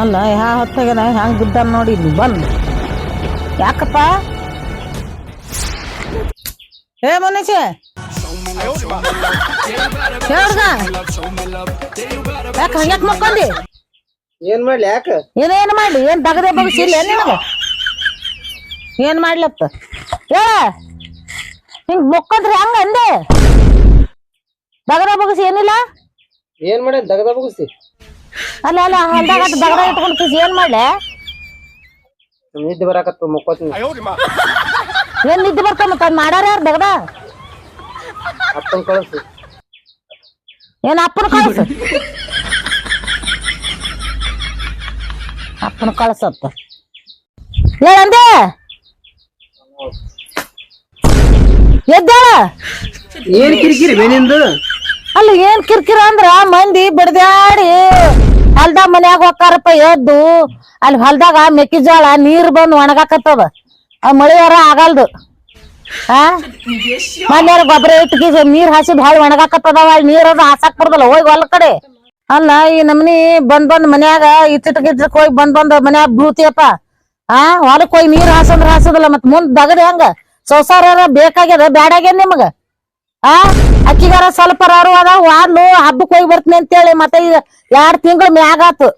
ಅಲ್ಲ ಯಾ ಹೊತ್ತಾಗನ ಹೆಂಗ್ ಬಿದ್ದ ನೋಡಿ ಇಲ್ಲಿ ಬಂದು. ಯಾಕಪ್ಪ? ಏ ಮನುಷ್ಯ ಹೇಳ್ದ? ಯಾಕೆ ಹಂಗ್ಯಾಕ ಮಕ್ಕಂದಿ? ಏನ್ ಮಾಡ್ಲಿ ಯಾಕ? ಏನೇನು ಮಾಡ್ಲಿ? ಏನ್ ದಗದೆ ಬಗ್ಸಿ ಇಲ್ಲ ನಿನಗ? ಏನ್ ಮಾಡ್ಲತ್ತ? ಏ ಹಿಂಗ್ ಮಕ್ಕೊಂಡ್ರಿ ಹಂಗ ಅಂದೆ? ದಗದ ಬಗ್ಸಿ ಏನಿಲ್ಲ? ಏನ್ ಮಾಡಿ ದಗದ ಬಗ್ಸಿ? ಅಲ್ಲ ಅಲ್ಲ ಹೊಲ್ದಾಗ ಅಷ್ಟ್ ದಗದ ಇಟ್ಕೊಂಡು ಕಿಸಿ ಏನ್ ಮಾಡ್ಲೆ? ನಿದ್ದೆ ಬರಾಕತ್ತ ಮುಕ್ಕೋತೀನಿ ಏನ್ ನಿದ್ದೆ ಬರ್ತಾವ ಮತ್ತ ಅದ್ ಮಾಡ್ಯಾರ ಯಾರು ದಗದ ಅಪ್ಪನ್ ಕಳಿಸಿ. ಏನ್ ಅಪ್ಪನ ಕಳ್ಸ? ಅಪ್ಪನ ಕಳ್ಸತ್ತ. ಹೇಳಂದೆ ಎದ್ದೇಳ? ಏನ್ ಕಿರಿಕಿರಿ ಬೇನಿಂದು ಅಲ್ಲ ಏನ್ ಕಿರಿಕಿರಿ ಅಂದ್ರ ಮಂದಿ ಹೊಲ್ದಾಗ ಮನ್ಯಾಗ ಹೊಕ್ಕಾರಪ್ಪ ಎದ್ದು, ಅಲ್ಲಿ ಹೊಲ್ದಾಗ ಮೆಕ್ಕೆಜೋಳ ನೀರ್ ಬಂದ್ ಒಣಗಾಕತ್ತದ. ಮಳಿಯಾರ ಆಗಲ್ದು. ಆ? ಮನ್ಯಾರ ಗೊಬ್ಬರ ಇಟ್ಟಿಗೆ ನೀರ್ ಹಾಸಿ ಭಾಳ ಒಣಗಾಕತ್ತದ ಅಲ್ಲಿ ನೀರ್ ಅದು ಹಾಸಾಕ್ ಬರ್ದಲ್ಲ, ಹೋಗಿ ಹೊಲ ಕಡೆ. ಅಲ್ಲ, ಈ ನಮ್ನಿ ಬಂದ್ ಬಂದ್ ಮನ್ಯಾಗ ಇಟ್ಟಿಟ್ ಗಿಟ್ಟಿಕ್ ಹೋಗಿ ಬಂದ್ ಬಂದ್ ಮನ್ಯಾಗ ಬೀಳ್ತಿಯಪ್ಪ. ಆ? ಹೊಲಕ್ ಹೋಗಿ ನೀರ್ ಹಾಸಂದ್ರ ಹಾಸದಲ್ಲ ಮತ್ ಮುಂದ್ ದಗದ ಹೆಂಗ? ಸಂಸಾರ ಬೇಕಾಗ್ಯದ ಬ್ಯಾಡಾಗ್ಯದ ನಿಮಗ? ಆ ಅಕ್ಕಿಗಾರ ಸ್ವಲ್ಪ ಅದ ವಾಡ್ಲು ಹಬ್ಬಕ್ಕೆ ಹೋಗಿ ಬರ್ತೀನಿ ಅಂತೇಳಿ ಮತ್ತೆ ಈಗ ಎರಡ್ ತಿಂಗಳು ಮ್ಯಾಗಾತು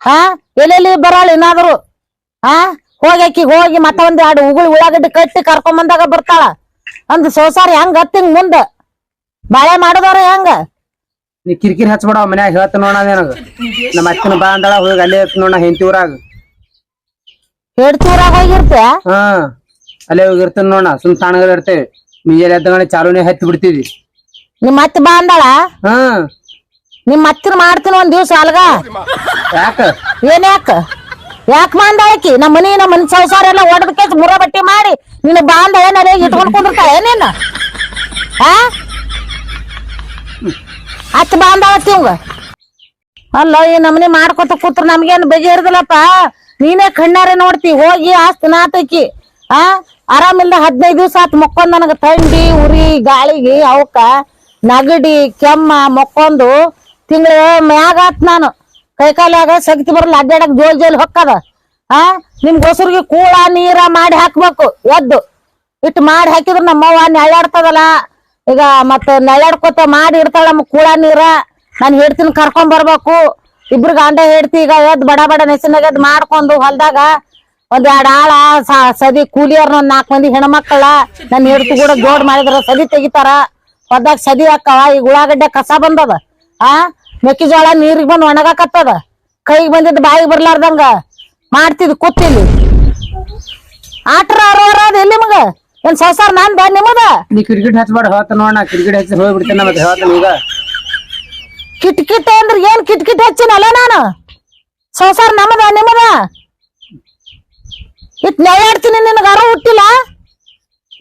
ಹಾ ಎಲ್ಲೆಲ್ಲಿ ಬರಾಳ ಏನಾದ್ರು ಹಾ ಹೋಗಿ ಅಕ್ಕಿ ಹೋಗಿ ಮತ್ತೆ ಒಂದ್ ಎರಡು ಉಗುಳು ಉಳ್ಳಾಗಡ್ಡಿ ಕಟ್ಟಿ ಕರ್ಕೊಂಡ್ ಬಂದಾಗ ಬರ್ತಾಳ. ಅಂದ್ ಸಂಸಾರ ಹೆಂಗ್ ಹತ್ತಿಂಗ್ ಮುಂದ? ಬಾಳೆ ಮಾಡಿದವ್ರ ಹೆಂಗ? ನೀ ಕಿರಿಕಿರಿ ಹಚ್ಬೇಡ ಮನ್ಯಾಗ ಹೇಳ್ತ ನೋಡ ನಿನಗ. ನಮ್ಮ ಅತ್ತಿನ ಬಾ ಅಂದಾಳ ಹೋಗಿ ಅಲ್ಲೇ ಇರ್ತ ನೋಡ ಹೆಂಡತಿ ಊರಾಗ. ಹೆಡ್ತೂರಾಗ ಹೋಗಿರ್ತೆ ಹಾ ಅಲ್ಲೇ ಹೋಗಿರ್ತೇನೆ ನೋಡ ಸುಮ್ ಸಣ್ಣಗ ಇರ್ತೇವೆ. ಮುಂಜಾನೆ ಎದ್ದಗಣೆ ಚಾಲೂನೇ ಹತ್ತಿ ಬಿಡ್ತಿದ್ವಿ ನಿಮ್ ಮತ್ತೆ ಬಾ ಅಂದಾಳ? ಹಾ. ನಿಮ್ ಮತ್ತಿನ ಮಾಡ್ತೀನಿ ಒಂದ್ ದಿವ್ಸ ಅಲ್ಗ? ಯಾಕ? ಏನ್ ಯಾಕ? ಯಾಕ ಮಾಂದಾಳಕಿ ನಮ್ಮ ಮನಿ ನಮ್ಮ ಮನಿ ಸಂಸಾರ ಎಲ್ಲ ಕೇಸ್ ಮುರ ಬಟ್ಟಿ ಮಾಡಿ ನಿನ್ನ ಬಾಂಧ ಏನಾರ ಇಟ್ಕೊಂಡ್ ಕುಂದಿರ್ತಾಳ ಏನೇನ? ಆ? ಹತ್ತು ಬಾಂಧಾಳತ್ತಿ ಇವಂಗ? ಅಲ್ಲ ಈ ನಮ್ಮನಿ ಮಾಡ್ಕೊತ ಕೂತ್ರ ನಮ್ಗೇನ್ ಬಗೆಹರಿದಿಲ್ಲಪ್ಪ ನೀನೇ ಕಣ್ಣಾರೆ ನೋಡ್ತಿ ಹೋಗಿ ಆಸ್ತಿ ನಾತಕಿ ಆ? ಆರಾಮಿಲ್ದ ಹದಿನೈದು ದಿವಸ ಆತ್ ಮಕ್ಕೊಂದ್ ನನಗ ಥಂಡಿ, ಉರಿ, ಗಾಳಿಗೆ, ಅವಕ್ಕ, ನಗಡಿ, ಕೆಮ್ಮ, ಮಕ್ಕೊಂದು. ತಿಂಗಳ ಮ್ಯಾಗ ಆತ್ ನಾನು. ಕೈಕಾಲಾಗ ಸಗತಿ ಬರಲ್ಲ ಅಡ್ಡಾಡಕ್ ಜೋಲ್ ಜೋಲ್ ಹೊಕ್ಕದ. ಆ? ನಿಮ್ ಕೂಳ, ನೀರ ಮಾಡಿ ಹಾಕ್ಬೇಕು, ಎದ್ದು. ಇಟ್ಟು ಮಾಡಿ ಹಾಕಿದ್ರ ನಮ್ಮವ್ವ ನೆಳ್ಳಾಡ್ತದಲ್ಲ. ಈಗ ಮತ್ತ ನೆಳ್ಳಾಡ್ಕೊತ ಮಾಡಿ ಇಡ್ತಾಳ ನಮ್ಮ ಕೂಳ, ನೀರ. ನಾನು ಹೇಳ್ತೀನಿ ಕರ್ಕೊಂಡ್ ಬರ್ಬೇಕು. ಇಬ್ರು ಗಂಡ ಹೇಳ್ತಿ ಈಗ ಎದ್ ಬಡ ಬಡ ನೆಸಿನಾಗ ಎದ್ ಮಾಡ್ಕೊಂಡು ಹೊಲ್ದಾಗ ಒಂದ್ ಎರಡ್ ಆಳ ಸದಿ ಕೂಲಿಯರ್ನ ಒಂದ್ ನಾಲ್ಕ್ ಮಂದಿ ಹೆಣ್ಮಕ್ಳ ನನ್ ಹೆಡ್ತಿ ಕೂಡ ಜೋಡ್ ಮಾಡಿದ್ರ ಸದಿ ತೆಗಿತಾರ. ಹೊದ್ದಾಗ ಸದಿ ಹಾಕವ ಈಗ ಉಳ್ಳಾಗಡ್ಡೆ ಕಸ ಬಂದದ. ಆ? ಮೆಕ್ಕೆಜೋಳ ನೀರಿಗೆ ಬಂದ್ ಒಣಗಾಕತ್ತದ. ಕೈಗೆ ಬಂದಿದ್ ಬಾಯಿಗೆ ಬರ್ಲಾರ್ದಂಗ ಮಾಡ್ತಿದ್ ಕೂತಿಲ್ಲಿ ಆಟ್ರ ಅದ ಎಲ್ಲಿ ಮಗ ಏನ್ ಸಂಸಾರ ಬಾ ನಿಮ್ಮದ? ನೀ ಕ್ರಿಕೆಟ್ ಹಚ್ಬಾರ ಹೇಳ್ತಾನ ನೋಡ ಕ್ರಿಕೆಟ್ ಹಚ್ಚಿ ಹೋಗ್ಬಿಡ್ತೇನೆ ಮತ್ತೆ ಹೇಳ್ತಾನೆ ಈಗ. ಕಿಟ್ ಕಿಟ್ ಅಂದ್ರ ಏನ್ ಕಿಟ್ ಕಿಟ್ ಹಚ್ಚಿನಲ್ಲ ನಾನು? ಸಂಸಾರ ನಮ್ಮದ ನಿಮದ ಇಟ್ ನ್ಯಾಯಾಡ್ತೀನಿ ನಿನಗ ಅರ ಹುಟ್ಟಿಲ್ಲ?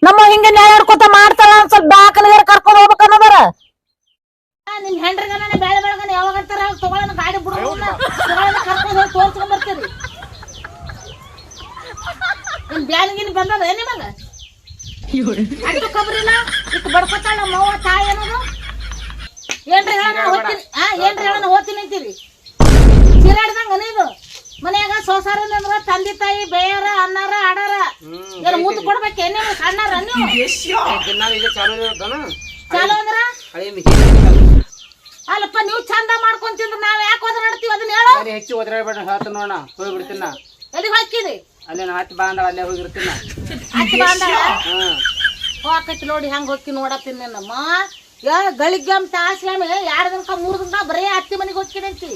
ನಮ್ಮ ಹಿಂಗ ನ್ಯಾಯಾಡ್ಕೋತ ಮಾಡ್ತಾಳ ಒಂದ್ ಸ್ವಲ್ಪ ದಾಖಲೆ ಕರ್ಕೊಂಡ್ ಹೋಗ್ಬೇಕು ಅನ್ನೋದಾರ? ನಿಮ್ ಹೆಂಡ್ರಿಗನ ಬೇಳೆ ಯಾವಾಗ ಅಂತಾರ? ತಗೊಳ್ಳೋಣ ಗಾಡಿ ಬಿಡೋಣ. ಕರ್ಕೊಂಡ್ ಹೋಗಿ ಬಂದದ ನಿಮಗ? ಅಷ್ಟು ಕಬ್ರಿಲ್ಲ ಇಟ್ಟು ಬಡ್ಕೊತಾಳ ಏನ್ರಿ ಹೇಳೋಣ ಹೋಗ್ತೀನಿ. ಆ, ಏನ್ರಿ ಹೇಳೋಣ ಅಂತೀರಿ? ಚೀರಾಡ್ದಂಗ ನೀವು ಮನ್ಯಾಗ ಸೋಸಾರ ಅಂದ್ರ ತಂದೆ ತಾಯಿ ಬೇಯರ ಅನ್ನಾರ ಆಡಾರ ಎಲ್ಲ ಮುದ್ದು ಕೊಡ್ಬೇಕೆ ನೀವು ಸಣ್ಣಾರ ನೀವು? ಚಾಲು ಅಂದ್ರ ಅಲ್ಲಪ್ಪ ನೀವು ಚಂದ ಮಾಡ್ಕೊಂತಿದ್ರ ನಾವ್ ಯಾಕೆ ಒದರಾಡ್ತೀವಿ ಅದನ್ನ ಹೇಳು? ಹೆಚ್ಚು ಒದರಾಡ್ಬೇಡ ಹೇಳ್ತ ನೋಡ ಹೋಗಿ ಬಿಡ್ತೀನ. ಎಲ್ಲಿಗೆ ಹಾಕಿದಿ? ಅಲ್ಲೇ ನಾ ಬಾಂಧವ ಬಾ ಅಂದಾಳ ಅಲ್ಲೇ ಹೋಗಿರ್ತೀನ ಹಚ್ಚಿ ಬಾಂಧವ ಹಾ. ಹೋಗಕತ್ತಿ ನೋಡಿ ಹೆಂಗ್ ಹೋಗಿ ನೋಡತ್ತೀನಿ ನಮ್ಮ ಯಾ ಗಳಿಗ್ಗೆ ಅಂತ ಆಸ್ಲಾಮಿ ಎರಡು ದಿನಕ ಮೂರು ದಿನ ಬರೀ ಹತ್ತಿ ಮನೆಗೆ ಹೋಗ್ತೀನಂತಿ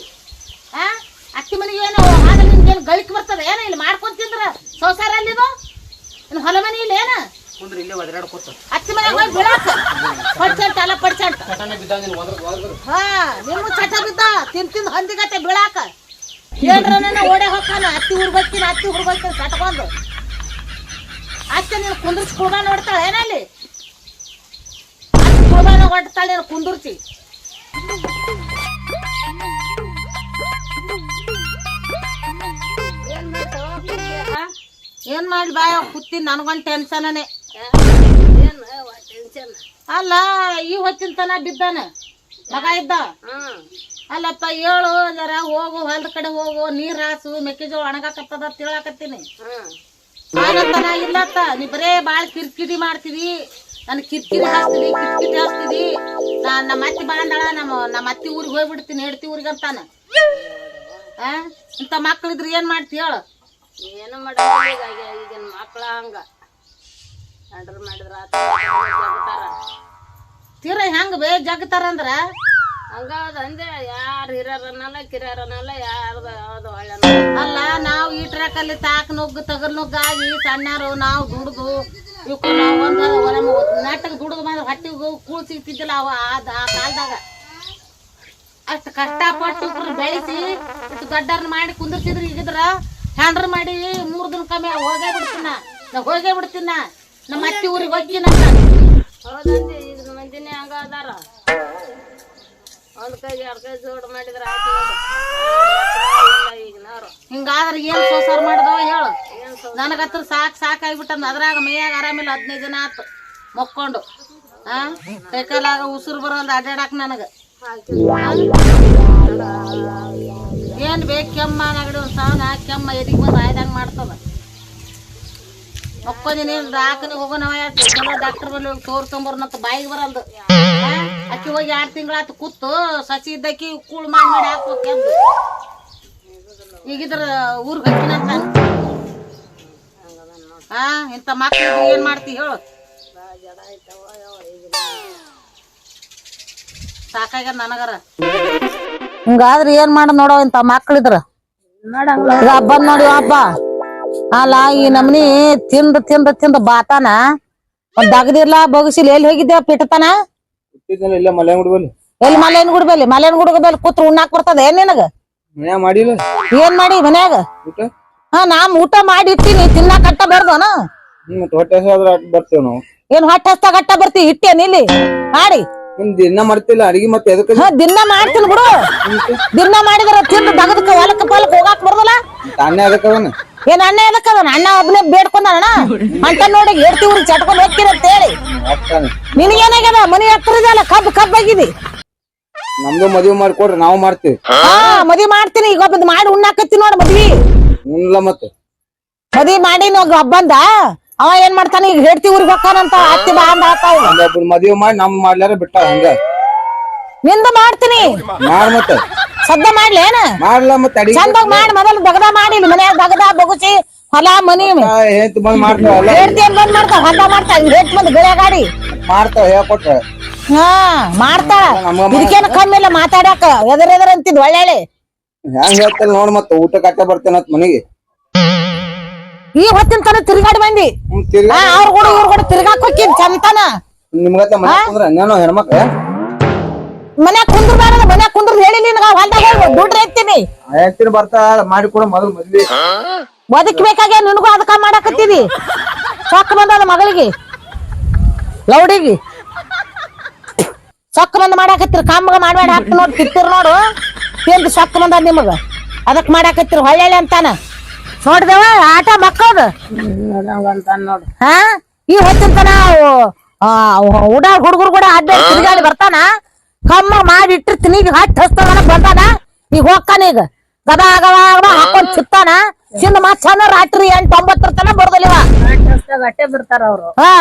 ಆ? ಅತ್ತಿ ಮನೆಗೆ ಏನು ಆಗ ಏನು ಗಳಿಕೆ ಬರ್ತದ? ಏನ ಇಲ್ಲಿ ಮಾಡ್ಕೊಂಡ್ ತಿಂದ್ರ? ಸಂಸಾರ ಅಲ್ಲಿದು ಇನ್ನು ಹೊಲ ಮನೆ ಇಲ್ಲ ಏನ? ಕುಂದ್ರ ಇಲ್ಲೇ ಒದರಾಡ್ಕೊತ ಅತ್ತಿ ಮನೆಗೆ ಹೋಗಿ ಬೀಳಾಕ ಪಡ್ಸಂಟ್ ಅಲ್ಲ ಹಾ ನಿಮ್ಮ ಚಟ ಬಿದ್ದ? ತಿನ್ ತಿಂದು ಹೊಂದಿಗತ್ತೆ ಬೀಳಾಕ ಏನ್ರ ಓಡೆ ಹೋಗ್ತಾನ ಅತ್ತಿ ಅತ್ತಿ ಕಟ್ಕೊಂಡು ಅತ್ತೆ ನೀನು ಕುಂದ್ರಿಸಿ ಕುರ್ಬಾನ ನೋಡ್ತಾಳೆ ಏನಲ್ಲಿ ಕುರ್ಬಾನ ಹೊಡ್ತಾಳೆ ನೀನು ಕುಂದುರ್ಸಿ. ಏನ್ ಮಾಡ್ಲಿ ಬಾಯ ಕುತ್ತಿ ನನಗೊಂದು ಟೆನ್ಷನೇ ಅಲ್ಲ, ಈ ಹೊತ್ತಿನ ತನ ಬಿದ್ದಾನ. ಮಗ ಇದ್ದ? ಅಲ್ಲಪ್ಪ, ಏಳು ಜರ ಹೋಗು, ಹೊಲದ ಕಡೆ ಹೋಗು, ನೀರ್ ಹಾಸು, ಮೆಕ್ಕೆಜೋಳ ಒಣಗಾಕತ್ತದ ತಿಳಾಕತ್ತೀನಿ ಆಗತ್ತನ ಇಲ್ಲತ್ತ ನೀ ಬರೇ ಬಾಳ ಕಿರ್ಕಿರಿ ಮಾಡ್ತೀವಿ ನನ್ ಕಿರ್ಕಿರಿ ಹಾಕ್ತೀವಿ ಕಿರ್ಕಿರಿ ಹಾಕ್ತೀವಿ ನಾ ನಮ್ಮ ಅತ್ತಿ ಬಾಂದಳ ನಮ್ಮ ನಮ್ಮ ಅತ್ತಿ ಊರಿಗೆ ಹೋಗ್ಬಿಡ್ತೀನಿ, ಹೆಡ್ತಿ ಊರಿಗೆ ಅಂತಾನ ಆ? ಇಂಥ ಮಕ್ಳಿದ್ರೆ ಏನ್ ಮಾಡ್ತಿ ಹೇಳು. ಏನು ಮಾಡಲ್ಲ ಈಗ ಈಗಿನ ಮಕ್ಳ ಹಂಗ. ಆರ್ಡರ್ ಮಾಡಿದ್ರ ತೀರ ಹೆಂಗ್ ಬೇ ಜಗ್ತಾರಂದ್ರ ಹಂಗ ಅದು ಅಂದೆ ಯಾರು ಹಿರಿಯರನ್ನಲ್ಲ ಕಿರಿಯರನ್ನಲ್ಲ ಯಾರ್ದು ಯಾವ್ದು ಒಳ್ಳೆ ಅಲ್ಲ ನಾವು ಈ ಟ್ರ್ಯಾಕಲ್ಲಿ ತಾಕ್ ನುಗ್ಗು ತಗಲ್ ನುಗ್ಗಾಗಿ ಸಣ್ಣರು ನಾವು ದುಡ್ದು ಇವಕ್ಕೆ ನಾವು ಒಂದು ನೆಟ್ಟಗೆ ದುಡ್ದು ಬಂದ್ರೆ ಹೊಟ್ಟಿಗೆ ಕೂಳ್ ಸಿಗ್ತಿದ್ದಿಲ್ಲ ಅವ ಆದ ಆ ಕಾಲದಾಗ. ಅಷ್ಟು ಕಷ್ಟಪಟ್ಟು ಬೆಳೆಸಿ ಇಷ್ಟು ದೊಡ್ಡರ್ನ ಮಾಡಿ ಕುಂದಿರ್ಸಿದ್ರು ಈಗಿದ್ರ. ಹ್ಯಾಂಡ್ರ್ ಮಾಡಿ ಮೂರು ದಿನ ಕಮ್ಮಿ ಹೋಗೇ ಬಿಡ್ತೀನ. ನಾ ಹೋಗೇ ಬಿಡ್ತೀನ. ನಮ್ಮ ಅತ್ತಿ ಊರಿಗೆ ಹೋಗ್ತೀನ ಹೌದಂತೆ ಇದ್ರ ಮಂದಿನೇ ಹಂಗ ಅದಾರ. ಒಂದ್ ಕೈ ಎರಡು ಕೈ ಜೋಡ್ ಮಾಡಿದ್ರ ಹಿಂಗಾದ್ರೆ ಏನ್ ಸೋಸಾರ ಮಾಡಿದವ ಹೇಳು. ನನಗತ್ರ ಸಾಕ್ ಸಾಕಾಗ್ಬಿಟ್ಟಂದ ಅದ್ರಾಗ ಮೈಯಾಗ ಆರಾಮಿಲ್ಲ ಹದಿನೈದು ದಿನ ಆತು. ಮಕ್ಕೊಂಡು. ಹಾ ಕೈಕಾಲಾಗ ಉಸಿರು ಬರೋಲ್ದ ಅಡ್ಡಾಡಕ್ ನನಗ. ಏನ್ ಬೇಕು ಕೆಮ್ಮ ನಗಡಿ ಒಂದು ಕೆಮ್ಮ ಎದಿಗೆ ಬಂದು ಆಯ್ದಂಗ ಮಾಡ್ತದ. ಮಕ್ಕಳಿನ ಡಾಕ್ಟರ್ ಹೋಗೋ ಚಲೋ ಡಾಕ್ಟರ್ ಬಲ್ಲಿ ಹೋಗಿ ಮತ್ತೆ ಬಾಯಿಗೆ ಬರಲ್ದು. ಅಕ್ಕಿ ಹೋಗಿ ಎರಡು ತಿಂಗಳಾತು ಕೂತು ಸಸಿ ಇದ್ದಕ್ಕಿ ಕೂಳ್ ಮಾಡಿ ಮಾಡಿ ಹಾಕ್ಬೇಕು ಎದ್ದು ಈಗಿದ್ರ ಊರ್ಗ್ ಹಚ್ಚಿನಂತ ಹಾ? ಇಂಥ ಮಕ್ಳು ಏನ್ ಮಾಡ್ತಿ ಹೇಳು. ಸಾಕಾಗ್ಯದ ನನಗರ. ಹಿಂಗಾದ್ರೆ ಏನ್ ಮಾಡ ನೋಡೋ ಇಂತ ಮಕ್ಳಿದ್ರ? ಹಬ್ಬ ನೋಡಿ ಹಬ್ಬ. ಅಲ್ಲ ಈ ನಮ್ನಿ ತಿಂದ ತಿಂದ ತಿಂದ ಬಾತಾನ. ಒಂದ್ ದಗದಿರ್ಲ ಬಗಸಿಲ್. ಎಲ್ಲಿ ಹೋಗಿದ್ದೆ ಪಿಟತನ? ಇಲ್ಲ ಮಲೆ ಬಿಡ್ಬಲ್ಲಿ ಎಲ್ಲಿ ಮಲೇನ್ ಗುಡ್ಬೇಲಿ ಮಲೇನ್ ಗುಡ್ಬೇಲಿ ಕೂತ್ರ ಉಣ್ಣಾಕ್ ಬರ್ತದ ಏನ್ ನಿನಗ? ಏನ್ ಮಾಡಿ ಮನ್ಯಾಗ? ಹಾ ನಾನ್ ಊಟ ಮಾಡಿ ಇಟ್ಟಿನಿ. ತಿನ್ನಾಕ ಅಟ್ಟ ಬರ್ದೋನ ಏನ್ ಹೊಟ್ಟೆ ಹಸ್ತ ಅಟ್ಟ ಬರ್ತಿ? ಇಟ್ಟೇನಿಲ್ಲಿ ಮಾಡಿ. ನಿಮ್ ದಿನ ಮಾಡ್ತಿಲ್ಲ ಅಡಿಗೆ ಮತ್ತೆ ಎದಕ್ಕೆ ಹಾ ದಿನ ಮಾಡ್ತೀನಿ ಬಿಡು. ದಿನ ಮಾಡಿದ್ರ ತಿಂದು ದಗದಕ್ಕ ಹೊಲಕ್ಕ ಪಾಲಕ್ ಹೋಗಾಕ್ ಬರ್ದಲ್ಲ? ತಾನೇ ಅದಕ್ಕೆ ಅವನ? ಏನ್ ಅಣ್ಣ ಅದನ್ನ ಅಣ್ಣ ಒಬ್ನೇ ಬೇಡ್ಕೊಂಡಣ ಅಂತ ನೋಡಿ ಎಡ್ತಿ ಊರಿಗೆ ಚಟ್ಕೊಂಡ್ ಹೋಗ್ತೀನಿ ಅಂತ ಹೇಳಿ. ನಿನಗೇನಾಗ್ಯದ? ಮನೆ ಹತ್ರ ಇದೆಯಲ್ಲ ಕಬ್ಬ್ ಕಬ್ಬ್ ಆಗಿದಿ ನಮ್ದು ಮದುವೆ ಮಾಡ್ಕೊಡ್ರಿ ನಾವು ಮಾಡ್ತೀವಿ. ಹಾ ಮದ್ವಿ ಮಾಡ್ತೀನಿ. ಈಗ ಒಬ್ಬದ್ ಮಾಡಿ ಉಣ್ಣಾಕತ್ತಿ ನೋಡಿ ಮದ್ವಿ. ಉಣ್ಲ ಮತ್ತೆ. ಮದ್ವಿ ಮಾಡಿ ನೋಗ್ ಹಬ್ಬಂದ ಅವ ಏನ್ ಮಾಡ್ತಾನ? ಈಗ ಹೆಡ್ತಿ ಊರಿಗೆ ಹೋಗ್ತಾನಂತ ಅತ್ತಿ ಬಾ ಅಂದ ಆತಾವ ಒಂದೊಬ್ರು ಮದುವೆ ಮಾಡಿ ನಮ್ ಮಾಡ್ಲಾರ ಬಿಟ್ಟ ಹಂಗ. ನಿಂದ ಮಾಡ್ತೀನಿ. ಮಾಡ್ ಮತ್ತೆ. ಸದ್ದ ಮಾಡ್ಲೇನ ಮಾಡ್ಲ ಮತ್ತೆ ಅಡಿಗೆ ಚಂದಾಗ ಮಾಡಿ ಮೊದಲು ದಗದ ಮಾಡಿ ಇಲ್ಲಿ ಮನ್ಯಾಗ ದಗದ ಬಗುಸಿ ಹೊಲ ಮನಿ. ಹೆಂತ ಬಂದ್ ಮಾಡ್ತಾವಲ್ಲ ಹೆಡ್ತಿ ಏನ್ ಬಂದ್ ಮಾಡ್ತಾವ ಹೊಲ ಮಾಡ್ತಾವ ರೇಟ್ ಬಂದ್ ಗಿಳೆ ಗಾಡಿ ಮಾಡ್ತಾವ ಹೇಳ್ಕೊಟ್ರ. ಹಾ ಮಾಡ್ತಾಳ. ಇದಕ್ಕೇನು ಕಮ್ಮಿ ಇಲ್ಲ ಮಾತಾಡಕ ಎದರ್ ಎದರ್ ಅಂತಿದ್ ಒಳ್ಳೆ ಹೆಂಗ್ ಹೇಳ್ತಾರ ನೋಡ್ ಮತ್ತೆ ಊಟ ಕಟ್ಟ ಬರ್ತೇನತ್ ಮನಿಗೆ. ಈ ಹೊತ್ತಿನ ತನ ತಿರ್ಗಾಡಿ ಬಂದಿ. ಅವ್ರ ಕೂಡ ಇವ್ರ ಕೂಡ ತಿರ್ಗಾಕ್ ಹೋಕಿನ್ ಚಂತಾನ. ನಿಮ್ಗತ್ತೆ ಮನೆ ಕುಂದ್ರ ನಾನು ಹೆಣ್ಮಕ್ಳ? ಮನ್ಯಾಗ ಕುಂದ್ರ ಬೇಡ ಮನ್ಯಾಗ ಕುಂದ್ರ ಹೇಳಿ ನಿನಗ ಹೊಲ್ದಾಗ ದುಡ್ಡು ಎತ್ತೀನಿ ಎತ್ತಿನ ಬರ್ತಾ ಮಾಡಿ ಕೊಡ ಮೊದಲು ಮದ್ವಿ. ಬದುಕ್ಬೇಕಾಗ್ಯ ನಿನಗೂ ಅದಕ್ಕ ಮಾಡಾಕತ್ತೀವಿ ಸೊಕ್ಕ ಬಂದದ ಮಗಳಿಗೆ? ಲೌಡಿಗೆ? ಸೊಕ್ಕ ಬಂದ್ ಮಾಡಾಕತ್ತೀರಿ ಕಮ್ಮಗ ಮಾಡ್ಬೇಡ ಹಾಕ್ತಿ ನೋಡ್ ತಿತ್ತಿರ್ ನೋಡು. ಏನ್ ಸೊಕ್ಕ ಬಂದ ನಿಮಗ? ಅದಕ್ ಮಾಡಾಕತ್ತೀರಿ ಹೊಳ್ಳೆ ಅಂತಾನ? ನೋಡಿದವ ಆಟ ಮಕ್ಕಳದು? ಹಾ? ಈ ಹೊತ್ತಿನ ಊಟ ಹುಡುಗರು ಕೂಡ ಅಡ್ಡ ತಿರುಗಾಡಿ ಬರ್ತಾನ. ಕಮ್ಮ ಮಾಡಿ ಇಟ್ಟಿರ್ತೀನಿ ಈಗ ಹಟ್ಟಿ ಹಸ್ತಾನ ಬರ್ತಾನ ಈಗ ಹೋಗ್ತಾನ ಈಗ. ಗದ ಆಗವ ಹಾಕೊಂಡ್ ಸುತ್ತಾನ. ಮತ್ ಸಣ್ಣ ರಾತ್ರಿ ಎಂಟು ಒಂಬತ್ತರ ತನ ಬರ್ದಲಿವ ಗಟ್ಟೆ ಬಿಡ್ತಾರ ಅವ್ರು ಹಾ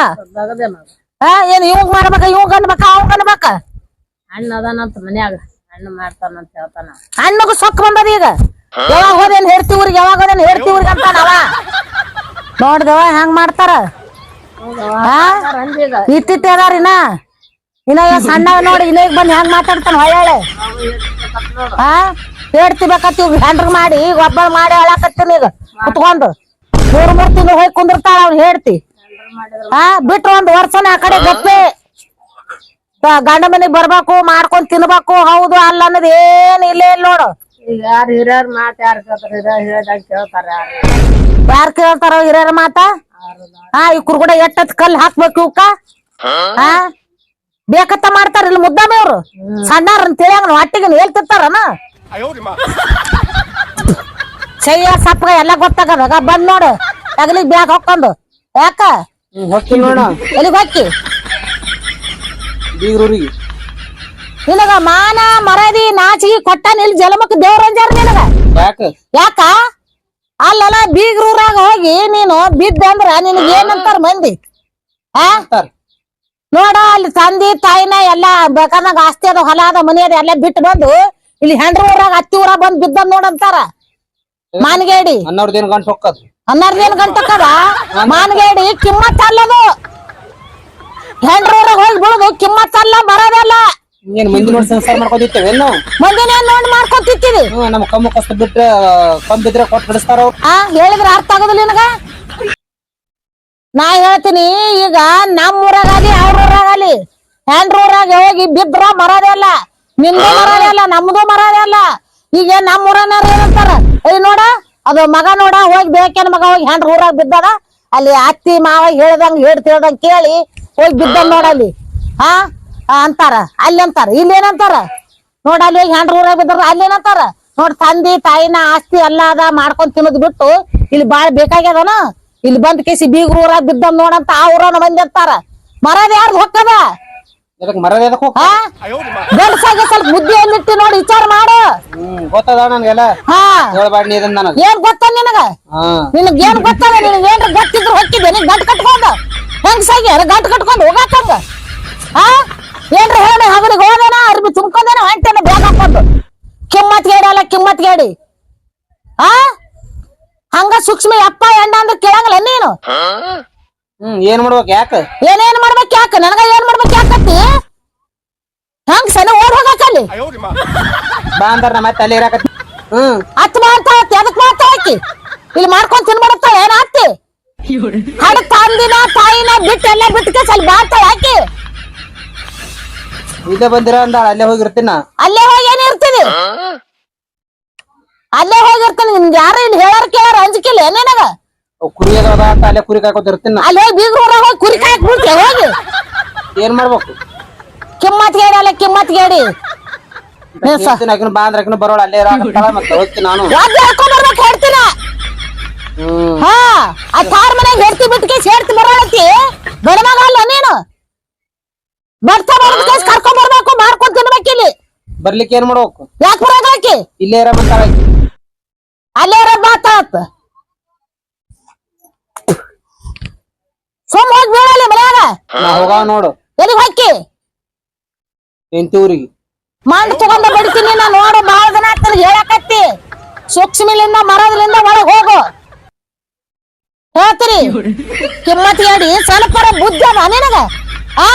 ಏನ್ ಇವಂಗ್ ಮಾಡ್ಬೇಕ ಇವಂಗ್ ಅನ್ಬೇಕ ಅವಂಗ್ ಅನ್ಬೇಕ? ಹಣ್ಣು ಅದಾನಂತ ಮನ್ಯಾಗ. ಹಣ್ಣು ಮಾಡ್ತಾನಂತ ಹೇಳ್ತಾನ. ಹಣ್ಣಗ ಸೊಕ್ಕ ಬಂದದ ಈಗ. ಯಾವಾಗ ಹೋದೇನ್ ಹೇಳ್ತಿ ಊರಿಗೆ ಯಾವಾಗ ಹೋದೇನ್ ಹೇಳ್ತಿ ಊರಿಗೆ ಅಂತಾನವ ನೋಡ್ದವ ಹೆಂಗ್ ಮಾಡ್ತಾರ ಹಾ ಅದಾರ ಇನ್ನ? ಇನ್ನ ಇವ ಸಣ್ಣ ನೋಡಿ ಇನ್ನ ಬಂದ್ ಹೆಂಗ್ ಮಾತಾಡ್ತಾನ ಹೊಳ್ಳೆ ಹಾ ಹೇಳ್ತಿಬೇಕತ್ ಇವ್ ಹೆಂಡ್ರ್ ಮಾಡಿ ಈಗ ಒಬ್ಬ ಮಾಡಿ ಹೇಳಕತ್ತೀನಿ ಈಗ. ಕುತ್ಕೊಂಡು. ಮೂರ್ ಮೂರ್ ತಿಂಗಳು ಹೋಗಿ ಕುಂದಿರ್ತಾಳ ಅವ್ನು ಹೇಳ್ತಿ. ಹಾ ಬಿಟ್ರು ಒಂದ್ ವರ್ಷನ ಆ ಕಡೆ ಗಪ್ಪೆ ಗಂಡ ಮನೆಗ್ ಬರ್ಬೇಕು ಮಾಡ್ಕೊಂಡ್ ತಿನ್ಬೇಕು ಹೌದು ಅಲ್ಲ ಅನ್ನೋದು ಏನ್ ಇಲ್ಲೇ ಇಲ್ಲ ನೋಡು. ಈಗ ಯಾರು ಹಿರಿಯರ್ ಮಾತು ಯಾರು ಕೇಳ್ತಾರ? ಹಿರಿಯರ್ ಹೇಳ್ದಾಗ ಕೇಳ್ತಾರ ಯಾರು? ಯಾರ್ ಕೇಳ್ತಾರೋ ಹಿರಿಯರ ಮಾತ? ಹಾ ಈ ಕೂಡ ಎಟ್ಟತ್ ಕಲ್ ಹಾಕ್ಬೇಕು ಇವಕ್ಕ ಹಾ? ಬೇಕತ್ತ ಮಾಡ್ತಾರ ಇಲ್ಲಿ ಮುದ್ದಾಮೆ ಅವ್ರು. ಸಣ್ಣಾರ ತಿಳಿಯಂಗ ಹೊಟ್ಟಿಗೆ ಹೇಳ್ತಿರ್ತಾರನ? ಸೈಯ ಸಪ್ಪಗ ಎಲ್ಲ ಗೊತ್ತಾಗದ? ಬಂದ್ ನೋಡು. ತಗಲಿಗ್ ಬ್ಯಾಗ್ ಹಾಕೊಂಡು ಯಾಕ? ಹೋಗ್ತೀನಿ ನೋಡ. ಎಲ್ಲಿಗೆ ಹೊಕ್ಕಿ? ಬೀಗ್ರೂರಿಗೆ. ನಿನಗ ಮಾನ ಮರದಿ ನಾಚಿಗೆ ಕೊಟ್ಟ ನಿಲ್ ಜಲಮಕ್ ದೇವ್ರಂಜಾರ ನಿನಗ? ಯಾಕ? ಯಾಕ? ಅಲ್ಲಲ್ಲ ಬೀಗ್ರೂರಾಗ ಹೋಗಿ ನೀನು ಬಿದ್ದ ಅಂದ್ರ ನಿನಗ ಏನಂತಾರ ಮಂದಿ? ಅಂತಾರ. ನೋಡ ಅಲ್ಲಿ ತಂದಿ ತಾಯಿನ ಎಲ್ಲಾ ಬೇಕಾದಾಗ ಆಸ್ತಿ ಅದ ಹೊಲ ಅದ ಮನಿ ಅದ ಎಲ್ಲ ಬಿಟ್ಟು ಬಂದು ಇಲ್ಲಿ ಹೆಂಡ್ರ ಊರಾಗ ಅತ್ತಿ ಊರಾಗ ಬಂದ್ ಬಿದ್ದ ನೋಡಂತಾರ ಮಾನಗೇಡಿ. ಹನ್ನೆರಡು ಗಂಟು ದಿನ ಹನ್ನೆರಡೇನ್ ಗಂಟಕ್ಕದ ಮಾನಗೇಡಿ ಕಿಮ್ಮತ್ ಅಲ್ಲದು. ಹೆಂಡ್ರ ಊರಾಗ ಹೋಗಿ ಬಿಡುದು ಕಿಮ್ಮತ್ ಅಲ್ಲ ಬರೋದಲ್ಲ. ಏನ್ ಮಂದಿ ನೋಡಿ ಸಂಸಾರ ಮಾಡ್ಕೊಂಡಿರ್ತೇವೆ ನಾವು ಮುಂದಿನ ನೋಡಿ ಮಾಡ್ಕೊತಿರ್ತೀವಿ ಹ್ಮ್ ನಮ್ಮ ಕಮ್ಮು ಕಷ್ಟ ಬಿಟ್ರ ಕಮ್ ಬಿದ್ರೆ ಕೊಟ್ಟು ಬಿಡಿಸ್ತಾರ? ಅವ್ರು ಆ ಹೇಳಿದ್ರ ಅರ್ಥ ಆಗೋದಿಲ್ಲ ನಿನಗ? ನಾ ಹೇಳ್ತೀನಿ ಈಗ ನಮ್ಮ ಊರಾಗಲಿ ಅವ್ರ ಊರಾಗಲಿ ಹೆಂಡ್ರ ಊರಾಗ ಹೋಗಿ ಬಿದ್ರ ಮರದೇ ಅಲ್ಲ ನಿಮ್ದು ಮರದೇ ಅಲ್ಲ ನಮ್ದು ಮರದೇ ಅಲ್ಲ. ಈಗ ನಮ್ಮ ಊರನ್ನಾರ ಏನಂತಾರ? ಏಯ್ ನೋಡ ಅದು ಮಗ ನೋಡ ಹೋಗಿ ಬೇಕೇನ್ ಮಗ ಹೋಗಿ ಹೆಂಡ್ರ ಊರಾಗ ಬಿದ್ದಾಗ ಅಲ್ಲಿ ಅತ್ತಿ ಮಾವ ಹೇಳ್ದಂಗ ಹೇಳ್ತಿ ಹೇಳ್ದಂಗ ಕೇಳಿ ಹೋಗಿ ಬಿದ್ದ ನೋಡಲ್ಲಿ ಹಾ ಆ, ಅಂತಾರ ಅಲ್ಲಿ ಅಂತಾರ ಇಲ್ಲಿ ಏನಂತಾರ ನೋಡ ಅಲ್ಲಿ ಹೋಗಿ ಹೆಂಡ್ರ ಊರಾಗ ಬಿದ್ದಾರ ಅಲ್ಲಿ ಏನಂತಾರ ನೋಡ್ ತಂದಿ ತಾಯಿನ ಆಸ್ತಿ ಎಲ್ಲ ಅದ ಮಾಡ್ಕೊಂಡ್ ತಿನ್ನೋದ್ ಬಿಟ್ಟು ಇಲ್ಲಿ ಬಾಳ ಬೇಕಾಗ್ಯದನ? ಇಲ್ಲಿ ಬಂದ್ ಕೇಸಿ ಬೀಗ್ರ ಊರಾಗ ಬಿದ್ದ ನೋಡಂತ ಆ ಊರನ್ನ ಬಂದಿರ್ತಾರ ಅಂತಾರ. ಮರದ ಯಾರ್ದು ಹೊಕ್ಕದ? ಹೋಗ್ ಸ್ವಲ್ಪ ಬುದ್ಧಿ ಎಲ್ಲಿಟ್ಟಿ ನೋಡಿ ವಿಚಾರ ಮಾಡು. ಗೊತ್ತದ ನನ್ಗೆಲ್ಲ? ಹಾ. ಹೇಳ್ಬಾಡ್ ನೀ ಇದನ್ನ ನನಗ. ಏನ್ ಗೊತ್ತ ನಿನಗ? ನಿನಗ್ ಏನ್ ಗೊತ್ತದ ನಿನಗ್ ಏನ್ ಗೊತ್ತಿದ್ರು ಹೊಕ್ಕಿದೆ ನೀ ಗಂಟ್ ಕಟ್ಕೊಂಡ. ಹೆಂಗ್ಸಾಗಿ ಗಂಟ್ ಕಟ್ಕೊಂಡು ಹೋಗಾತಂಗ ಹಾ ಏನ್ರ ಹೇಳಿ ಹಗಲಿಗೆ ಹೋದೇನ? ಅರ್ಬಿ ತುಂಬ್ಕೊಂಡೇನ? ಹೊಂಟೇನ ಬ್ಯಾಗ್ ಹಾಕೊಂಡು ಕಿಮ್ಮತ್ ಗೇಡಿ ಅಲ್ಲ ಕಿಮ್ಮತ್ ಗೇಡಿ ಹಾ ಹಂಗ ಸೂಕ್ಷ್ಮ ಅಪ್ಪ ಎಣ್ಣ ಅಂದ್ರೆ ಕೇಳಂಗಿಲ್ಲ ನೀನು? ಹ್ಮ್ ಏನ್ ಮಾಡ್ಬೇಕು ಯಾಕ? ಏನೇನ್ ಮಾಡ್ಬೇಕು ಯಾಕ? ನನಗ ಏನ್ ಮಾಡ್ಬೇಕು ಯಾಕತ್ತಿ ಹಂಗ ಸಣ್ಣ ಓಡ್ ಹೋಗಾಕಲ್ಲಿ ಬಾ ಅಂದಾರ ನಾ ಮತ್ತೆ ಅಲ್ಲಿ ಇರಾಕತ್ತಿ. ಹ್ಮ್. ಅತ್ ಮಾಡ್ತಾ ಅದಕ್ ಮಾಡ್ತಾ ಹಾಕಿ ಇಲ್ಲಿ ಮಾಡ್ಕೊಂಡ್ ತಿನ್ಬಿಡತ್ತ ಏನ್ ಹಾಕ್ತಿ ಹಡ ತಂದಿನ ತಾಯಿನ ಬಿಟ್ಟು ಎಲ್ಲ ಬಿಟ್ಟು ಸ್ವಲ್ಪ ಬಾಡ್ತಾಳ ಹಾಕಿ ಇಲ್ಲೇ ಬಂದಿರ ಅಂದಾಳ ಅಲ್ಲೇ ಹೋಗಿರ್ತೀನ? ಅಲ್ಲೇ ಹೋಗಿ ಏನ್ ಇರ್ತೀನಿ? ಅಲ್ಲೇ ಹೋಗಿರ್ತೀನಿ ನಿಮ್ಗೆ ಯಾರು ಇಲ್ಲಿ ಹೇಳಾರ ಕೇಳಾರ ಅಂಜಿಕಿಲ್ಲ ಏನೇನಾಗ ಅವ್ ಕುರಿ ಅದಾವ ಅಂತ ಅಲ್ಲೇ ಕುರಿ ಕಾಯ್ಕೋತ ಇರ್ತೀನ? ಅಲ್ಲಿ ಹೋಗಿ ಬೀಗ್ರ ಹೊರ ಹೋಗಿ ಕುರಿ ಕಾಯಕ್ ಹೋಗಿ. ಏನ್ ಮಾಡ್ಬೇಕು? ಕಿಮ್ಮತ್ ಗೇಡಿ ಅಲ್ಲೇ ಕಿಮ್ಮತ್ ಗೇಡಿ. ಬಾ ಅಂದ್ರೆ ಆಕಿನ ಬರೋಳ ಅಲ್ಲೇ ಮತ್ತೆ ಹೋಗ್ತೀನಿ ನಾನು. ಹಾಕೊಂಡ್ ಬರ್ಬೇಕು ಹೇಳ್ತೀನ. ಹಾ ಆ ತಾರ್ ಮನೆಗೆ ಹೆಡ್ತಿ ಬಿಟ್ಟಿಗೆ ಸೇರ್ತಿ ಬರೋಳತಿ ಅಲ್ಲ ನೀನು. ಬರ್ತಾ ಬರೋದ್ ಕೇಸ್ ಕರ್ಕೊಂಡ್ ಬರ್ಬೇಕು ಮಾಡ್ಕೊಂಡ್ ತಿನ್ಬೇಕು ಇಲ್ಲಿ. ಬರ್ಲಿಕ್ಕೆ ಏನ್ ಮಾಡ್ಬೇಕು? ಯಾಕೆ ಬರೋದಾಕಿ ಇಲ್ಲೇ ಆಕಿ. ಅಲ್ಲೇ ಇರೋ ಮಾತಾತ್ ಸುಮ್ ಹೋಗಿ ಬೀಳಲ್ಲಿ ಮನ್ಯಾಗ. ಹೋಗಾವ ನೋಡು. ಎಲ್ಲಿಗೆ ಹಾಕಿ ಎಂತಿ ಊರಿಗೆ ಮಂಡ್ ತಗೊಂಡ ಬಡಿತೀನಿ ನಾ ನೋಡು ಬಾಳ ದಿನ ಆಗ್ತದೆ ಹೇಳಕತ್ತಿ. ಸೂಕ್ಷ್ಮಲಿಂದ ಮರದ್ಲಿಂದ ಒಳಗ್ ಹೋಗು. ಹೇಳ್ತೀರಿ? ಕಿಮ್ಮತ್ ಹೇಳಿ ಸ್ವಲ್ಪ ಬುದ್ಧಿ ಅದ ನಿನಗ ಆ?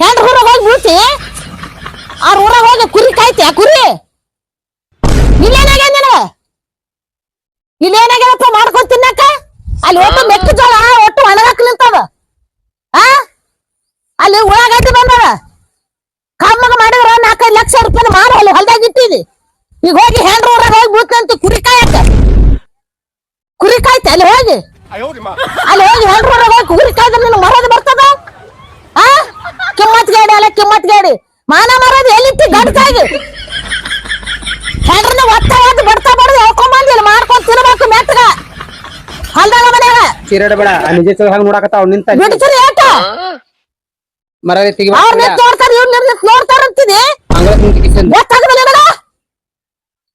ಹೆಂಡ್ ಊರಾಗ ಹೋಗಿ ಬೀಳ್ತಿ ಅವ್ರ ಊರಾಗ ಹೋಗಿ ಕುರಿ ಕಾಯ್ತಿ ಆ ಕುರಿ? ಇಲ್ಲೇನಾಗ್ಯದ ನಿನಗ? ಇಲ್ಲೇನಾಗ್ಯದಪ್ಪ ಮಾಡ್ಕೊಂಡ್ ತಿನ್ನಕ ಅಲ್ಲಿ ಒಟ್ಟು ಮೆಕ್ಕೆಜೋಳ ಒಟ್ಟು ಒಣಗಾಕ್ ನಿಂತದ. ಆ? ಅಲ್ಲಿ ಉಳ್ಳಾಗಡ್ಡಿ ಬಂದದ. ಕಮ್ಮಗ ಮಾಡಿದ್ರ ನಾಲ್ಕೈದು ಲಕ್ಷ ರೂಪಾಯಿ ಮಾರು ಅಲ್ಲಿ ಹೊಲ್ದಾಗ ಇಟ್ಟಿದಿ. ಈಗ ಹೋಗಿ ಹೆಂಡ್ರ ಊರಾಗ ಹೋಗಿ ಬೀಳ್ತಂತ ಕುರಿ ಕಾಯಕ ಕುರಿ ಕಾಯ್ತಿ ಅಲ್ಲಿ ಹೋಗಿ. ಅಲ್ಲಿ ಹೋಗಿ ಹೆಂಡ್ರ ಊರಾಗ ಹೋಗಿ ಕುರಿ ಕಾಯ್ದ್ರೆ ನಿನ್ ಮರದ ಬರ್ತದ? ಆ? ಕಿಮ್ಮತ್ ಗೇಡಿ ಅಲ್ಲ ಕಿಮ್ಮತ್ ಗಾಡಿ. ಮಾನ ಮರದ ಎಲ್ಲಿತ್ತಿ ಗಡ್ಕಾಗಿ ಹೆಂಡ್ರನ್ನ ಒತ್ತ ಒತ್ತ ಬಡ್ತಾ ಬಡ್ದು ಇಲ್ಲಿ ಮಾಡ್ಕೊಂಡ್ ತಿನ್ಬೇಕು ಮೆತ್ತಗ. ಹೊಲ್ದಾಗ ಮನ್ಯಾಗ. ಚೀರಾಡ ಬೇಡ ಆ ನಿಜ ಹಂಗ ನೋಡಕತ್ತಾವ ನಿಂತ. ಬಿಡ್ತೀರಿ ಏಟ? ಮರದ ತೆಗಿ ಅವ್ರ ನಿಂತ್ ನೋಡ್ತಾರ ಇವ್ರ ನಿಂತ್ ನೋಡ್ತಾರ ಅಂತಿದಿ? ಅಂಗಳ ನಿಂತ ಕಿಸಿಂದ ಗೊತ್ತಾಗದ ನಿನಗ?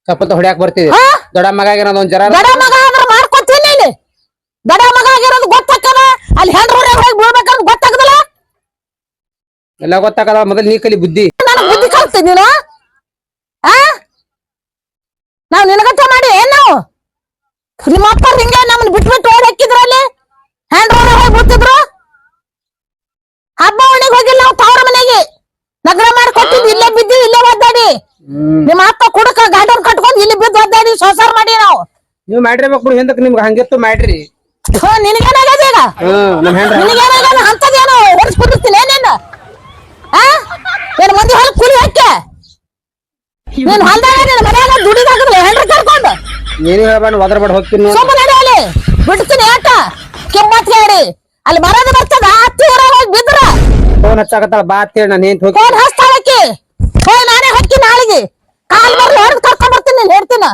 ಚಪ್ಪತ್ತ ಹೊಡ್ಯಾಕ್ ಬರ್ತಿದೆ. ದೊಡ್ಡ ಮಗ ಒಂದ್ ಜರ ಮಗ ಆದ್ರ ಮಾಡ್ಕೊತೀನಿ ಇಲ್ಲಿ. ದೊಡ್ಡ ಮಗ ಆಗಿರೋದು ಗೊತ್ತಾಕದ ಅಲ್ಲಿ ಹೆಣ್ಣು ಊರಾಗ ಹೋಗಿ ಬೀಳ್ಬೇಕಂತ ಗೊತ್ತಾಗದಲ್ಲ? ಎಲ್ಲ ಗೊತ್ತಾಗಲ್ಲ ಮೊದಲು ನೀ ಕಲಿ ಬುದ್ಧಿ. ನನಗ್ ಬುದ್ಧಿ ಕಲ್ತೀನಿ ನೀನು? ಆ? ನಾವ್ ನಿನಗತ್ತ ಮಾಡಿ ಏನ್ ನಾವು? ನಿಮ್ಮ ಅಪ್ಪ ಹಿಂಗೆ ನಮ್ಮನ್ನ ಬಿಟ್ಬಿಟ್ಟು ಓಡಿ ಹಾಕಿದ್ರು ಅಲ್ಲಿ? ಹೆಂಡ್ರ ಊರಾಗ ಹೋಗಿ ಬಿಡ್ತಿದ್ರು? ಹಬ್ಬ ಮನೆಗೆ ಹೋಗಿಲ್ಲ ನಾವು ತವರ ಮನೆಗೆ. ನಗರ ಮಾಡಿ ಕೊಟ್ಟಿದ್ದು ಇಲ್ಲೇ ಬಿದ್ದಿ ಇಲ್ಲೇ ಒದ್ದಾಡಿ. ನಿಮ್ಮ ಅಪ್ಪ ಕುಡಕ ಗಾರ್ಡನ್ ಕಟ್ಕೊಂಡು ಇಲ್ಲಿ ಬಿದ್ದು ಒದ್ದಾಡಿ ಸಂಸಾರ ಮಾಡಿ ನಾವು. ನೀವ್ ಮಾಡಿರ್ಬೇಕು ಬಿಡು ಹಿಂದಕ್ ನಿಮ್ಗೆ ಹಂಗಿತ್ತು ಮಾಡ್ರಿ ನಿನಗೇನಾಗ್ಯದ ಈಗ? ಹ್ಮ್ ನಮ್ ಹೆಂಡ್ರ ನಿನಗೇನಾಗ್ಯದ? ಅಂತದೇನೋ ಹೊಡಿಸ್ಬಿಟ್ಟಿರ್ತೀನಿ ಏನೇನು? ಏನ್ ಮಂದಿ ಹೊಲ ಕೂಲಿ ಹಾಕ್ಯ ನೀನ್ ಹೊಲ್ದಾಗ ನಿನ್ ಮನ್ಯಾಗ ದುಡಿದಾಗಲ್ಲ ಹೆಂಡ್ರ ಕರ್ಕೊಂಡು. ನೀನು ಹೇಳ್ಬೇಡ ಒದರ್ಬೇಡ ಹೋಗ್ತೀನಿ ನೋಡು. ಸುಮ್ಮನೆ ನಡೆಯಲಿ ಬಿಡ್ತೀನಿ ಆಟ ಕೆಮ್ಮತ್ ಹೇಳಿ. ಅಲ್ಲಿ ಮರದ ಬರ್ತದ? ಹತ್ತಿ ಹೊರ ಹೋಗಿ ಬಿದ್ರ. ಫೋನ್ ಹಚ್ಚಾಕತ್ತಾಳ ಬಾ ಅಂತೇಳಿ ನಾನು ಏನ್ ಹೋಗಿ ಫೋನ್ ಹಚ್ತಾಳಕಿ ಹೋಯ್ ನಾನೇ ಹೊಕ್ಕಿ ನಾಳಿಗೆ. ಕಾಲ್ ಬರ್ಲಿ ಹೊಡೆದು ಕರ್ಕೊಂಡ್ ಬರ್ತೀನಿ ನೀನ್ ಹೇಳ್ತೀನ.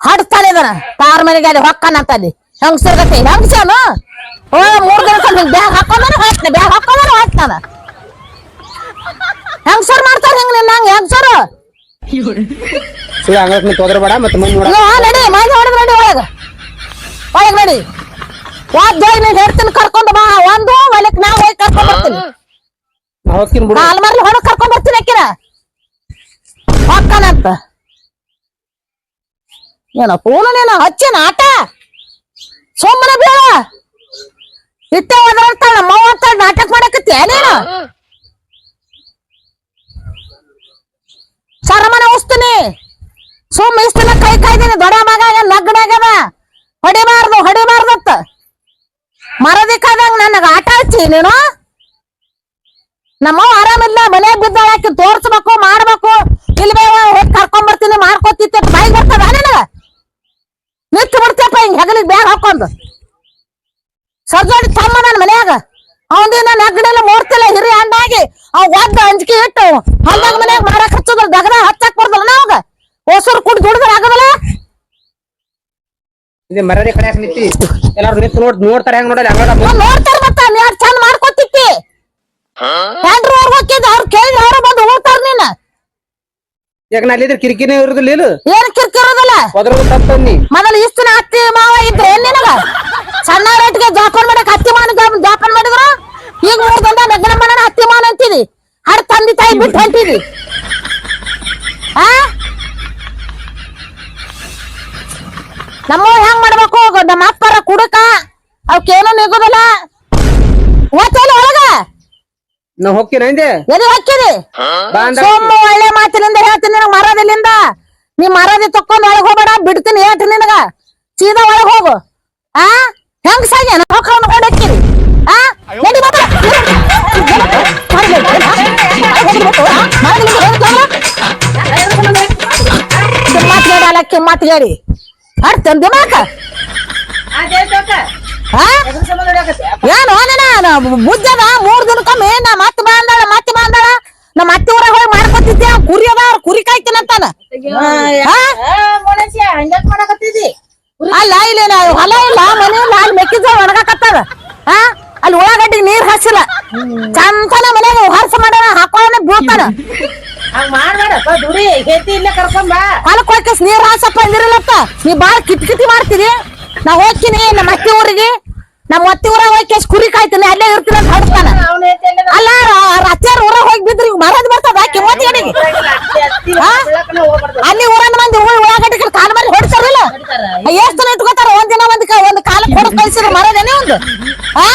ಹಡ್ತಾನೆ ಇದನ. ಪಾರ್ ಮನೆಗೆ ಅಲ್ಲಿ ಹೊಕ್ಕನಂತ ಅಲ್ಲಿ. ಹೆಂಗಸರ್ ಗತಿ ಹೆಂಗಸನು ಓ ಮೂರ್ ದಿನ ಬ್ಯಾಗ್ ಹಾಕೊಂಡ್ರೆ ಹೋಯ್ತಾನೆ ಬ್ಯಾಗ್ ಹಾಕೊಂಡ್ರೆ ಹೋಯ್ತಾನ ಹೆಂಗಸರ್ ಹಂಗ ಹೆಂಗ್ಸರು? ಸುಳ್ಳು ಅಂಗಳಕ್ ನೀ ಮತ್ತೆ ಮುಂದೆ ನೋಡ ನಡಿ ಮಂದಿ ಹೊಡೆದ್ ನಡಿ ಒಳಗ. ಒಳಗ್ ನಡಿ. ವಾದ್ ಹೋಗಿ ನೀನ್ ಹೇಳ್ತೀನಿ ಕರ್ಕೊಂಡು ಬಾ ಒಂದು ಒಳಕ್ ನಾ ಹೋಗಿ ಕರ್ಕೊಂಡ್ ಬರ್ತೀನಿ. ಹೋಗ್ತೀನಿ ಬಿಡು. ಅಲ್ಮಾರಿ ಹೊರಗೆ ಕರ್ಕೊಂಡ್ ಬರ್ತೀನಿ ಅಕ್ಕಿನ ಹೊಕ್ಕನಂತ ಏನ ಪೂನನೇನ ಹಚ್ಚೇನ ಆಟ? ಸುಮ್ಮನೆ ಬೇಡ. ಇಟ್ಟೆ ಒದರ್ತಾಳ ಮೌ ಅಂತ ನಾಟಕ ಮಾಡಕತ್ತಿ ಏನೇನು ಶರಮನ ಉಸ್ತೀನಿ. ಸುಮ್ಮ ಇಷ್ಟನ ಕೈ ಕಾಯ್ದೀನಿ ದೊಡ್ಡ ಮಗ ನಗ್ನಾಗ್ಯದ ಹೊಡಿಬಾರ್ದು ಹೊಡಿಬಾರ್ದತ್ತ ಮರದಿಕ್ಕಾದಂಗ ನನಗ ಆಟ ಹಚ್ಚಿ ನೀನು? ನಮ್ಮವ್ ಆರಾಮಿಲ್ಲ ಮನೆ ಬಿದ್ದಾಳಕ್ಕೆ ತೋರ್ಸ್ಬೇಕು ಮಾಡ್ಬೇಕು ಇಲ್ಲಿ ಬೇ ಹೋಗಿ ಕರ್ಕೊಂಡ್ ಬರ್ತೀನಿ ಮಾಡ್ಕೊತಿತ್ತೆ ಬಾಯಿ ಬರ್ತದ ನಿನಗ ನಿಂತು ಬಿಡ್ತೇಪ ಹಿಂಗ್ ಹೆಗಲಿಗೆ ಬ್ಯಾಗ್ ಹಾಕೊಂಡ್ ಸರ್ಜೋಡಿ ತಮ್ಮ ನನ್ ಮನ್ಯಾಗ ಅವನಿನ ನಗ್ನೆಲ್ಲ ಮೂರ್ತಿಲ್ಲ ಹಿರಿ ಹಣ್ಣಾಗಿ. ಅವ್ ಒದ್ದ ಅಂಜಿಕೆ ಇಟ್ಟು ಹೊಲ್ದಾಗ ಮನ್ಯಾಗ ಮಾರಕ್ ಹಚ್ಚೋದ್ರ ದಗದ ಹಚ್ಚಕ್ ಬರ್ದಲ್ಲ ನಾವಾಗ ಹೊಸರು ಕುಡ್ ದುಡಿದ್ರ ಆಗದಲ್ಲ? ಇದೆ ಮರ್ಯಾದೆ ಕಡೆ ನಿಂತಿ. ಎಲ್ಲಾರು ನಿಂತು ನೋಡ್ ನೋಡ್ತಾರೆ ಹೆಂಗ್ ನೋಡಲ್ಲ ನೋಡ್ತಾರ ಮತ್ತ ನೀ ಚಂದ ಮಾಡ್ಕೊತಿತ್ತಿ ಹೆಂಡ್ರು ಅವ್ರ ಹೋಗಿದ್ದ ಅವ್ರು ಕೇಳಿದ್ರೆ ಅವ್ರ ಬಂದು ಹೋಗ್ತಾರ ನೀನ. ಈಗ ನಾ ಅಲ್ಲಿದ್ರೆ ಕಿರಿಕಿರಿ ಇರುದಿಲ್ಲ ಇಲ್ಲ ಏನ್ ಕಿರ್ಕಿರೋದಲ್ಲ ಹೋದ್ರೂ ತಪ್ಪನ್ನಿ ಮೊದಲು ಅತ್ತಿ ಮಾವ ಇದ್ರೆ ಏನ್ ನಿನಗ? ಸಣ್ಣ ರೇಟ್ಗೆ ಜಾಪನ್ ಮಾಡಕ್ ಹತ್ತಿ ಮಾನ ಜಾಪ- ಜಾಪನ್ ಮಾಡಿದ್ರ ಈಗ ಮೂರ್ ದಂಡ ನಗ್ನ ಮಾಡೋಣ ಹತ್ತಿ ಮಾನ ಅಂತಿದಿ ಹಡ್ ತಂದಿ ತಾಯಿ ಬಿಟ್ಟು ಹೊಂಟಿದಿ ಆ? ನಮ್ಮ ಹೆಂಗ್ ಮಾಡ್ಬೇಕು? ನಮ್ಮ ಅಪ್ಪರ ಕುಡಕ. ಅವಕ್ಕೇನು ನಿಗೋದಿಲ್ಲ ಓದ್ತಲ್ಲ ಒಳಗ. ನಾ ಹೋಗ್ತೀನಿ ಅಂದೆ ಎಲ್ಲಿ ಹಾಕಿದಿ ಬಾ ಅಂದ ಸೋಮ ಒಳ್ಳೆ ಮಾತಿನಿಂದ ಹೇಳ್ತೀನಿ ನಿನಗ ಮರದಿಲ್ಲಿಂದ. ನೀ ಮರದಿ ತಕ್ಕೊಂಡ್ ಒಳಗ್ ಹೋಗ್ಬೇಡ ಬಿಡ್ತೀನಿ ಹೇಳ್ತೀನಿ ನಿನಗ. ಸೀದಾ ಒಳಗ್ ಹೋಗು. ಆ? ಹೆಂಗ್ ಸಾಗಿ ಹೊಕ್ಕೊಂಡು ಹೊಡಕ್ಕಿರಿ ಆ ಮಾತ್ಗಾಡಲ್ಲ ಹೇಳಿ. ಹಡ್ತಂದಿ ಮಾಕ ಏನು? ನಾನು ಬುದ್ಧದ ಮೂರ್ ದಿನಕ್ಕೊಮ್ಮೆ ನಾ ಮತ್ತೆ ಬಂದಾಳ ಮತ್ತೆ ಬಂದಾಳ ನಮ್ಮ ಅತ್ತೆ ಊರಾಗ ಹೋಗಿ ಮಾಡ್ಕೊತಿದ್ದೆ ಕುರಿ ಅದ ಅವ್ರ ಕುರಿ ಕಾಯ್ತೀನಂತಾನ ಅಲ್ಲ ಇಲ್ಲ ಹೊಲ ಇಲ್ಲ ಮನೆ ಇಲ್ಲ ಅಲ್ಲಿ ಮೆಕ್ಕಿಜೋಳ ಒಣಗಾಕತ್ತದ. ಆ? ಅಲ್ಲಿ ಉಳ್ಳಾಗಡ್ಡಿ ನೀರ್ ಹಸಿಲ್ಲ. ಚಂತನ ಮನೆಗೆ ಹರ್ಸ ಮಾಡೋಣ ಹಾಕೋಣ ಮಾಡ್ಬೇಡಪ್ಪ ದುಡಿ ಹೆತ್ತಿ ಇಲ್ಲೇ ಕರ್ಕೊಂಬ ಹೊಲಕ್ ಹೋಗ್ಕಸ್ ನೀರ್ ಹಾಸಪ್ಪ ಅಂದಿರಲ್ಲಪ್ಪ. ನೀ ಬಾಳ ಕಿಟಿ ಮಾಡ್ತೀರಿ. ನಾ ಹೋಗ್ತೀನಿ ನಮ್ಮ ಅತ್ತಿ ಊರಿಗೆ. ನಮ್ಮ ಅತ್ತಿ ಊರಾಗ ಹೋಗಿ ಕುರಿ ಕಾಯ್ತೀನಿ ಅಲ್ಲೇ ಇರ್ತೀನಿ ಅಂತ ಹೊಡ್ತಾನ ಅಲ್ಲ ರತ್ಯಾರ ಊರಾಗ ಹೋಗಿ ಬಿದ್ರಿ ಮರದ ಬರ್ತದ? ಕಿಮ್ಮತ್ ಗಡಿಗೆ ಹಾ? ಅಲ್ಲಿ ಊರನ್ನ ಮಂದಿ ಉಳ್ ಉಳ್ಳಾಗಡ್ಡಿ ಕಾಲ ಮರಿ ಹೊಡ್ತಾರಲ್ಲ? ಎಷ್ಟು ಜನ ಇಟ್ಕೋತಾರ? ಒಂದಿನ ದಿನ ಒಂದ್ ಒಂದ್ ಕಾಲ ಹೊಡೆದ್ ಕಳ್ಸಿದ್ರ ಮರದೇನೆ ಒಂದು. ಆ